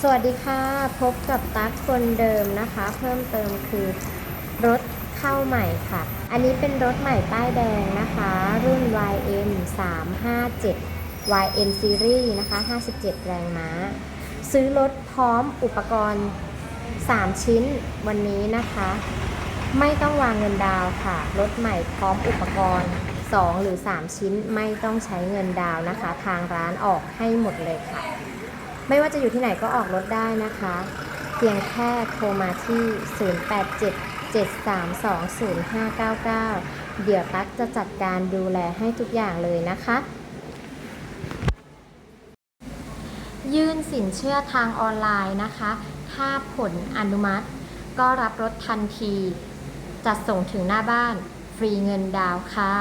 สวัสดีค่ะ พบกับตั๊กคนเดิมนะคะ เพิ่มเติมคือรถเข้าใหม่ค่ะ อันนี้เป็นรถใหม่ป้ายแดงนะคะ รุ่น YM 357 YM Series นะคะ 57 แรงม้า ซื้อรถพร้อมอุปกรณ์ 3 ชิ้นวันนี้นะคะ ไม่ต้องวางเงินดาวค่ะ รถใหม่พร้อมอุปกรณ์ 2 หรือ 3 ชิ้นไม่ต้องใช้เงินดาวนะคะ ทางร้านออกให้หมดเลยค่ะ ไม่ว่าจะอยู่ที่ไหนก็ออกรถได้นะคะ เพียงแค่โทรมาที่ 0877320599 เดี๋ยวตั๊กจะจัดการดูแลให้ทุกอย่างเลยนะคะ ยื่นสินเชื่อทางออนไลน์นะคะ ถ้าผลอนุมัติ ก็รับรถทันที จัดส่งถึงหน้าบ้าน ฟรีเงินดาวน์ค่ะ